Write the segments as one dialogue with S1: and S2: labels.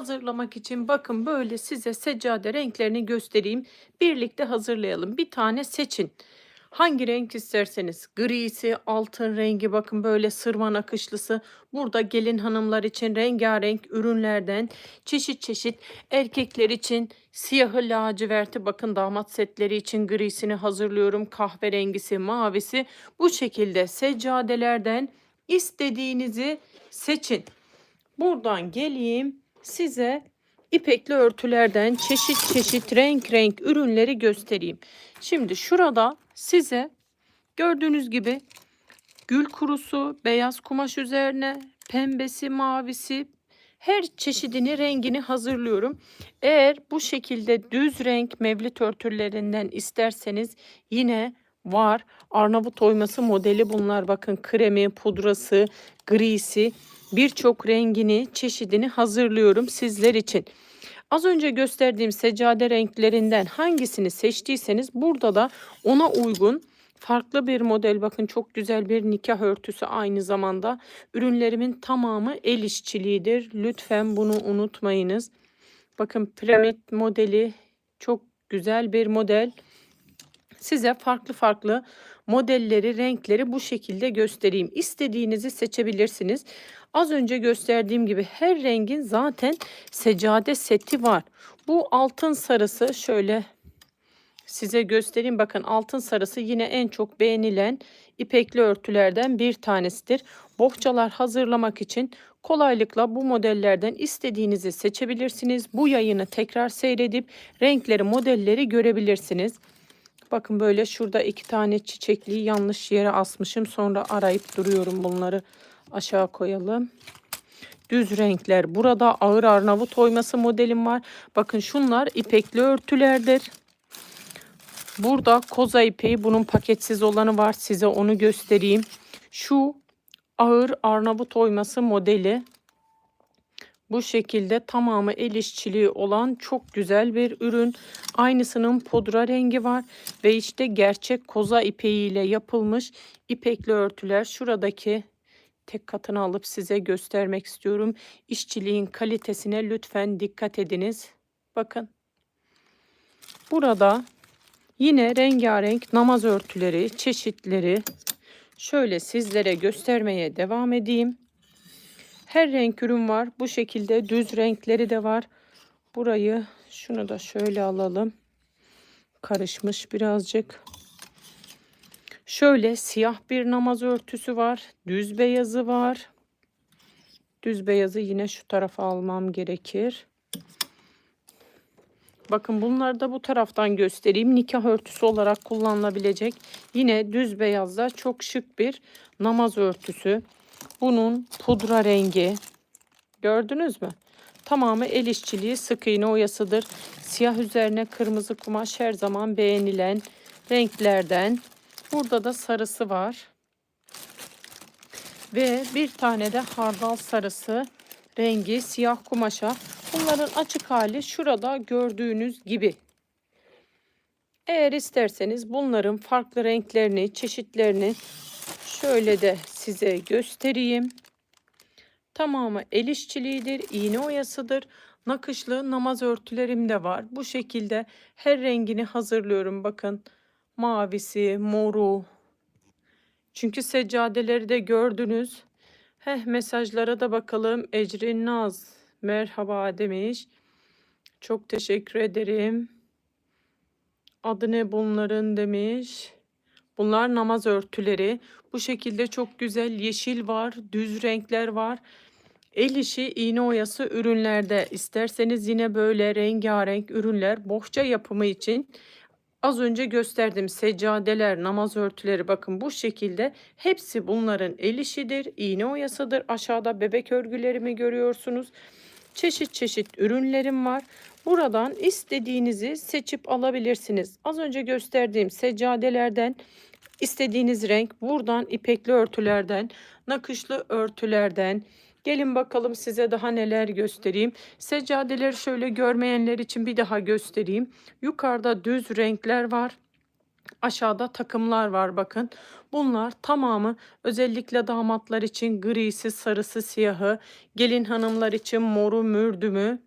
S1: hazırlamak için bakın böyle size seccade renklerini göstereyim. Birlikte hazırlayalım. Bir tane seçin. Hangi renk isterseniz grisi, altın rengi bakın böyle sırma nakışlısı. Burada gelin hanımlar için rengarenk ürünlerden çeşit çeşit erkekler için siyahı laciverti bakın damat setleri için grisini hazırlıyorum. Kahverengisi, mavisi bu şekilde seccadelerden istediğinizi seçin. Buradan geleyim size ipekli örtülerden çeşit çeşit renk renk ürünleri göstereyim. Şimdi şurada size gördüğünüz gibi gül kurusu, beyaz kumaş üzerine, pembesi, mavisi her çeşidini rengini hazırlıyorum. Eğer bu şekilde düz renk mevlit örtülerinden isterseniz yine var. Arnavut oyması modeli bunlar. Bakın kremi, pudrası, grisi birçok rengini, çeşidini hazırlıyorum sizler için. Az önce gösterdiğim seccade renklerinden hangisini seçtiyseniz burada da ona uygun farklı bir model bakın çok güzel bir nikah örtüsü aynı zamanda. Ürünlerimin tamamı el işçiliğidir. Lütfen bunu unutmayınız. Bakın piramit modeli çok güzel bir model. Size farklı farklı modelleri, renkleri bu şekilde göstereyim. İstediğinizi seçebilirsiniz. Az önce gösterdiğim gibi her rengin zaten seccade seti var. Bu altın sarısı şöyle size göstereyim. Bakın altın sarısı yine en çok beğenilen ipekli örtülerden bir tanesidir. Bohçalar hazırlamak için kolaylıkla bu modellerden istediğinizi seçebilirsiniz. Bu yayını tekrar seyredip renkleri, modelleri görebilirsiniz. Bakın böyle şurada iki tane çiçekliği yanlış yere asmışım. Sonra arayıp duruyorum bunları aşağı koyalım. Düz renkler. Burada ağır Arnavut oyması modelim var. Bakın şunlar ipekli örtülerdir. Burada koza ipeği bunun paketsiz olanı var. Size onu göstereyim. Şu ağır Arnavut oyması modeli. Bu şekilde tamamı el işçiliği olan çok güzel bir ürün. Aynısının pudra rengi var ve işte gerçek koza ipeğiyle yapılmış ipekli örtüler. Şuradaki tek katını alıp size göstermek istiyorum. İşçiliğin kalitesine lütfen dikkat ediniz. Bakın. Burada yine rengarenk namaz örtüleri, çeşitleri şöyle sizlere göstermeye devam edeyim. Her renk ürün var. Bu şekilde düz renkleri de var. Burayı şunu da şöyle alalım. Karışmış birazcık. Şöyle siyah bir namaz örtüsü var. Düz beyazı var. Düz beyazı yine şu tarafa almam gerekir. Bakın bunları da bu taraftan göstereyim. Nikah örtüsü olarak kullanılabilecek. Yine düz beyazda çok şık bir namaz örtüsü. Bunun pudra rengi. Gördünüz mü? Tamamı el işçiliği sık iğne oyasıdır. Siyah üzerine kırmızı kumaş her zaman beğenilen renklerden. Burada da sarısı var. Ve bir tane de hardal sarısı rengi siyah kumaşa. Bunların açık hali şurada gördüğünüz gibi. Eğer isterseniz bunların farklı renklerini, çeşitlerini şöyle de size göstereyim. Tamamı el işçiliğidir, iğne oyasıdır. Nakışlı namaz örtülerim de var. Bu şekilde her rengini hazırlıyorum. Bakın mavisi, moru. Çünkü seccadeleri de gördünüz. Heh mesajlara da bakalım. Ecrin Naz merhaba demiş. Çok teşekkür ederim. Adı ne bunların demiş. Bunlar namaz örtüleri. Bu şekilde çok güzel yeşil var, düz renkler var. El işi iğne oyası ürünlerde isterseniz yine böyle rengarenk ürünler bohça yapımı için az önce gösterdim seccadeler, namaz örtüleri bakın bu şekilde hepsi bunların el işidir, iğne oyasıdır. Aşağıda bebek örgülerimi görüyorsunuz. Çeşit çeşit ürünlerim var. Buradan istediğinizi seçip alabilirsiniz. Az önce gösterdiğim seccadelerden istediğiniz renk buradan ipekli örtülerden, nakışlı örtülerden, Gelin bakalım size daha neler göstereyim. Seccadeleri şöyle görmeyenler için bir daha göstereyim. Yukarıda düz renkler var. Aşağıda takımlar var bakın. Bunlar tamamı özellikle damatlar için grisi, sarısı, siyahı, gelin hanımlar için moru, mürdümü,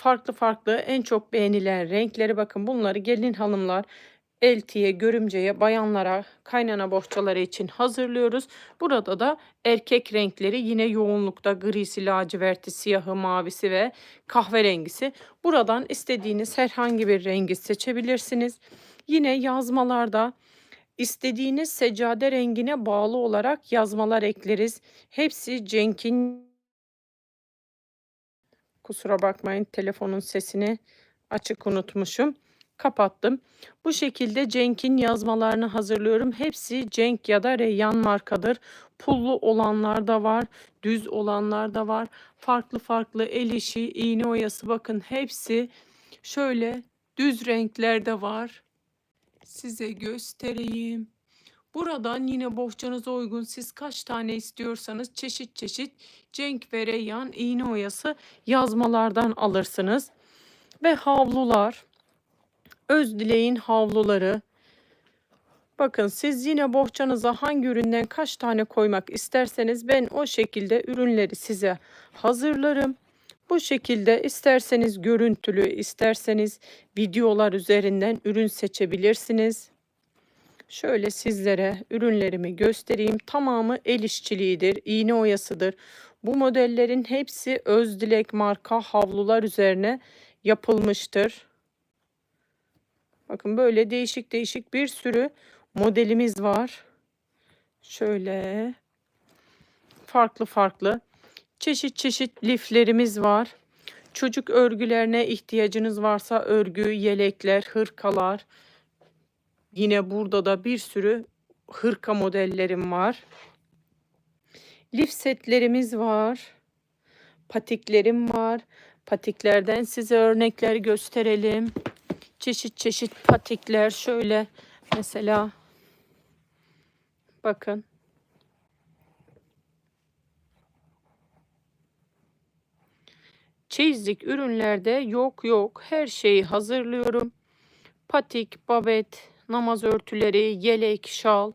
S1: Farklı farklı en çok beğenilen renkleri bakın bunları gelin hanımlar eltiye, görümceye, bayanlara, kaynana bohçaları için hazırlıyoruz. Burada da erkek renkleri yine yoğunlukta grisi, laciverti, siyahı, mavisi ve kahverengisi. Buradan istediğiniz herhangi bir rengi seçebilirsiniz. Yine yazmalarda istediğiniz seccade rengine bağlı olarak yazmalar ekleriz. Hepsi Cenk'in Kusura bakmayın telefonun sesini açık unutmuşum. Kapattım. Bu şekilde Cenk'in yazmalarını hazırlıyorum. Hepsi Cenk ya da Reyyan markadır. Pullu olanlar da var, düz olanlar da var. Farklı farklı el işi, iğne oyası bakın hepsi şöyle düz renklerde var. Size göstereyim. Buradan yine bohçanıza uygun siz kaç tane istiyorsanız çeşit çeşit Cenk ve Reyyan iğne oyası yazmalardan alırsınız. Ve havlular. Özdileğin havluları. Bakın siz yine bohçanıza hangi üründen kaç tane koymak isterseniz ben o şekilde ürünleri size hazırlarım. Bu şekilde isterseniz görüntülü, isterseniz videolar üzerinden ürün seçebilirsiniz. Şöyle sizlere ürünlerimi göstereyim. Tamamı el işçiliğidir, iğne oyasıdır. Bu modellerin hepsi Özdilek marka havlular üzerine yapılmıştır. Bakın böyle değişik değişik bir sürü modelimiz var. Şöyle farklı farklı çeşit çeşit liflerimiz var. Çocuk örgülerine ihtiyacınız varsa örgü, yelekler, hırkalar. Yine burada da bir sürü hırka modellerim var. Lif setlerimiz var. Patiklerim var. Patiklerden size örnekler gösterelim. Çeşit çeşit patikler şöyle mesela bakın. Çeyizlik ürünlerde yok yok her şeyi hazırlıyorum. Patik, babet, namaz örtüleri, yelek, şal.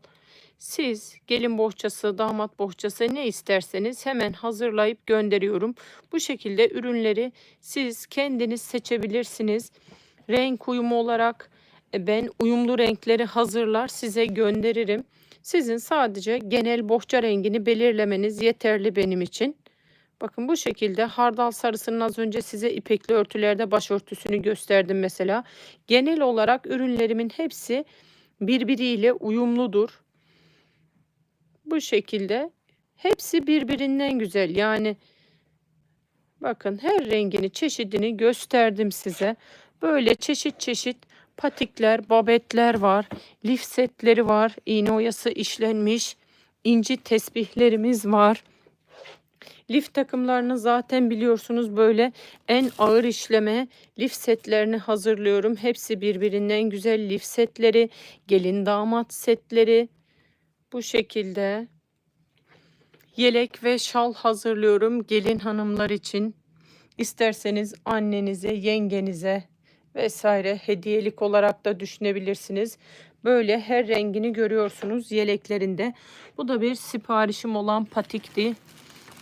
S1: Siz gelin bohçası, damat bohçası ne isterseniz hemen hazırlayıp gönderiyorum. Bu şekilde ürünleri siz kendiniz seçebilirsiniz. Renk uyumu olarak e, ben uyumlu renkleri hazırlar size gönderirim. Sizin sadece genel bohça rengini belirlemeniz yeterli benim için. Bakın bu şekilde hardal sarısının az önce size ipekli örtülerde başörtüsünü gösterdim mesela. Genel olarak ürünlerimin hepsi birbiriyle uyumludur. Bu şekilde hepsi birbirinden güzel. Yani bakın her rengini çeşidini gösterdim size. Böyle çeşit çeşit patikler, babetler var. Lif setleri var. İğne oyası işlenmiş. inci tesbihlerimiz var. Lif takımlarını zaten biliyorsunuz böyle en ağır işleme lif setlerini hazırlıyorum. Hepsi birbirinden güzel lif setleri, gelin damat setleri. Bu şekilde yelek ve şal hazırlıyorum gelin hanımlar için. İsterseniz annenize, yengenize vesaire hediyelik olarak da düşünebilirsiniz. Böyle her rengini görüyorsunuz yeleklerinde. Bu da bir siparişim olan patikti.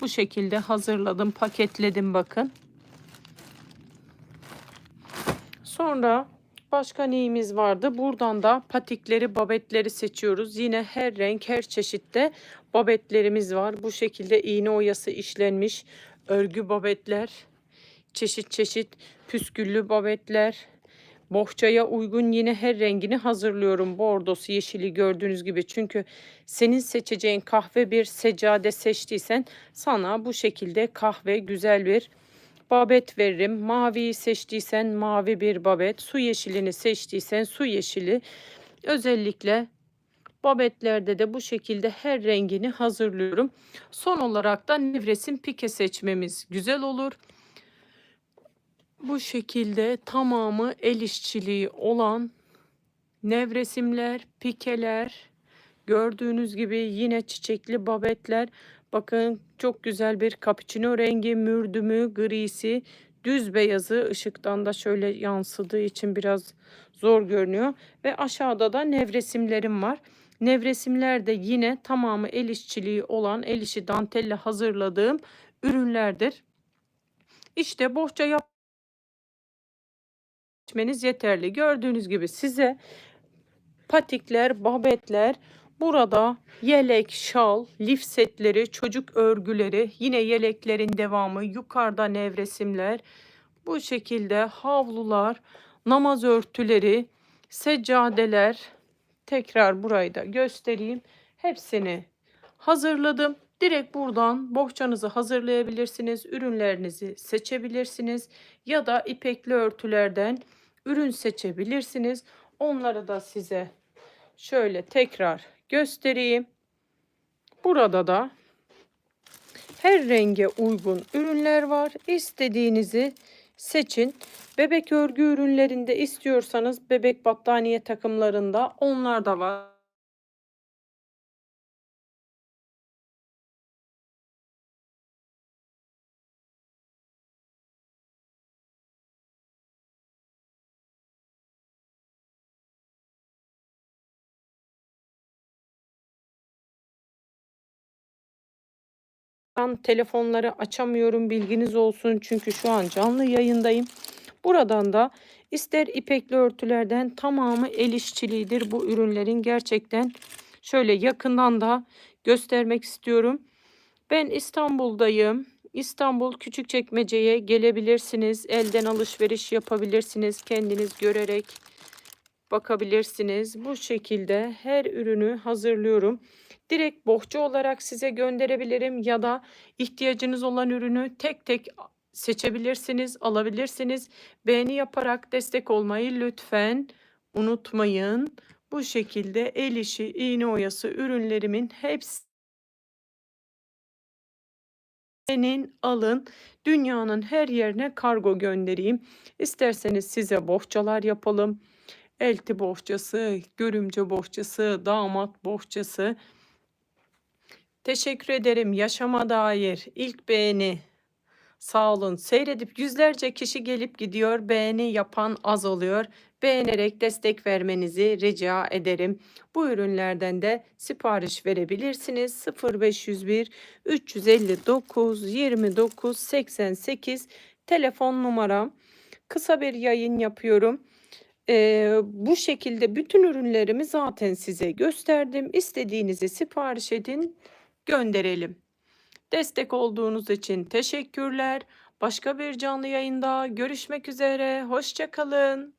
S1: Bu şekilde hazırladım, paketledim bakın. Sonra başka neyimiz vardı? Buradan da patikleri, babetleri seçiyoruz. Yine her renk, her çeşitte babetlerimiz var. Bu şekilde iğne oyası işlenmiş örgü babetler, çeşit çeşit püsküllü babetler, Bohçaya uygun yine her rengini hazırlıyorum. Bordosu, yeşili gördüğünüz gibi. Çünkü senin seçeceğin kahve bir seccade seçtiysen sana bu şekilde kahve güzel bir babet veririm. Maviyi seçtiysen mavi bir babet. Su yeşilini seçtiysen su yeşili. Özellikle babetlerde de bu şekilde her rengini hazırlıyorum. Son olarak da nevresim pike seçmemiz güzel olur. Bu şekilde tamamı el işçiliği olan nevresimler, pikeler, gördüğünüz gibi yine çiçekli babetler. Bakın çok güzel bir cappuccino rengi, mürdümü, grisi, düz beyazı ışıktan da şöyle yansıdığı için biraz zor görünüyor. Ve aşağıda da nevresimlerim var. Nevresimler de yine tamamı el işçiliği olan el işi dantelle hazırladığım ürünlerdir. İşte bohça yap seçmeniz yeterli. Gördüğünüz gibi size patikler, babetler, burada yelek, şal, lif setleri, çocuk örgüleri, yine yeleklerin devamı, yukarıda nevresimler, bu şekilde havlular, namaz örtüleri, seccadeler, tekrar burayı da göstereyim. Hepsini hazırladım. Direkt buradan bohçanızı hazırlayabilirsiniz. Ürünlerinizi seçebilirsiniz. Ya da ipekli örtülerden ürün seçebilirsiniz. Onları da size şöyle tekrar göstereyim. Burada da her renge uygun ürünler var. İstediğinizi seçin. Bebek örgü ürünlerinde istiyorsanız bebek battaniye takımlarında onlar da var. Ben telefonları açamıyorum bilginiz olsun çünkü şu an canlı yayındayım. Buradan da ister ipekli örtülerden tamamı el işçiliğidir bu ürünlerin gerçekten şöyle yakından da göstermek istiyorum. Ben İstanbul'dayım. İstanbul Küçükçekmece'ye gelebilirsiniz. Elden alışveriş yapabilirsiniz. Kendiniz görerek bakabilirsiniz. Bu şekilde her ürünü hazırlıyorum. Direkt bohça olarak size gönderebilirim ya da ihtiyacınız olan ürünü tek tek seçebilirsiniz, alabilirsiniz. Beğeni yaparak destek olmayı lütfen unutmayın. Bu şekilde el işi, iğne oyası ürünlerimin hepsi senin alın dünyanın her yerine kargo göndereyim. İsterseniz size bohçalar yapalım. Elti bohçası, görümce bohçası, damat bohçası. Teşekkür ederim. Yaşama dair ilk beğeni. Sağ olun. Seyredip yüzlerce kişi gelip gidiyor. Beğeni yapan az oluyor. Beğenerek destek vermenizi rica ederim. Bu ürünlerden de sipariş verebilirsiniz. 0501 359 29 88 telefon numaram. Kısa bir yayın yapıyorum. Ee, bu şekilde bütün ürünlerimi zaten size gösterdim. İstediğinizi sipariş edin, gönderelim. Destek olduğunuz için teşekkürler. Başka bir canlı yayında görüşmek üzere. Hoşça kalın.